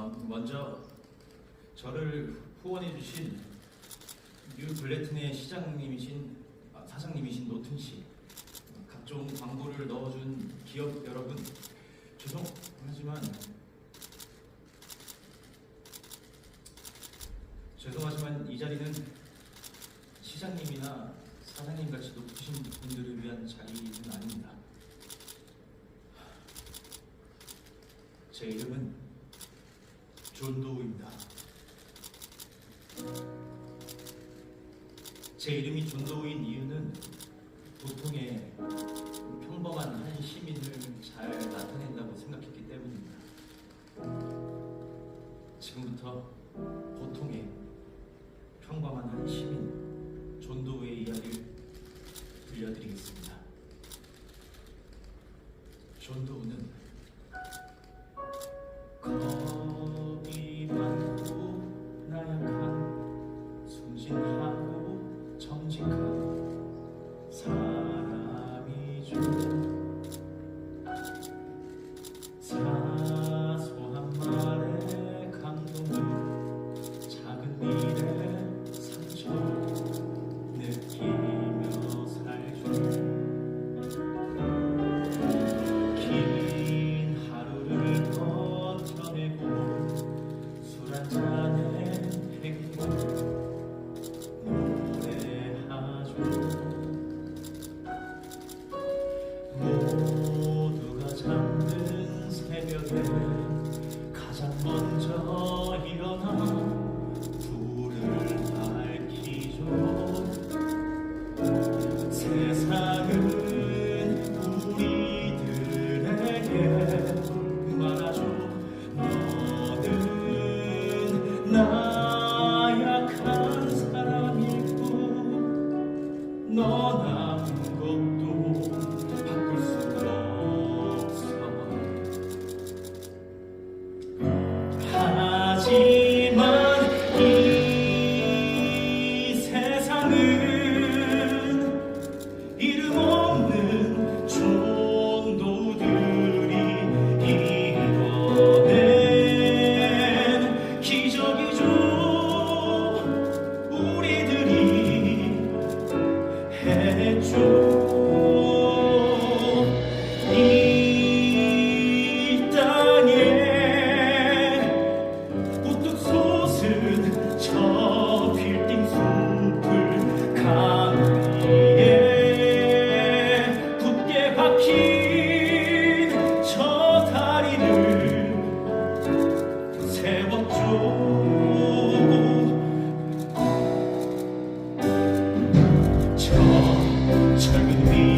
아, 먼저 저를 후원해 주신 뉴 블레튼의 시장님이신 아, 사장님이신 노튼 씨, 각종 광고를 넣어준 기업 여러분 죄송하지만 죄송하지만 이 자리는 시장님이나 사장님 같이 높으신 분들을 위한 자리는 아닙니다. 제 이름은 존도우입니다. 제 이름이 존도우인 이유는 보통의 평범한 한 시민을 잘 나타낸다고 생각했기 때문입니다. 지금부터 보통의 평범한 한 시민 존도우의 이야기를 들려드리겠습니다. 존도우는 겁이 나 했 저 철근 위에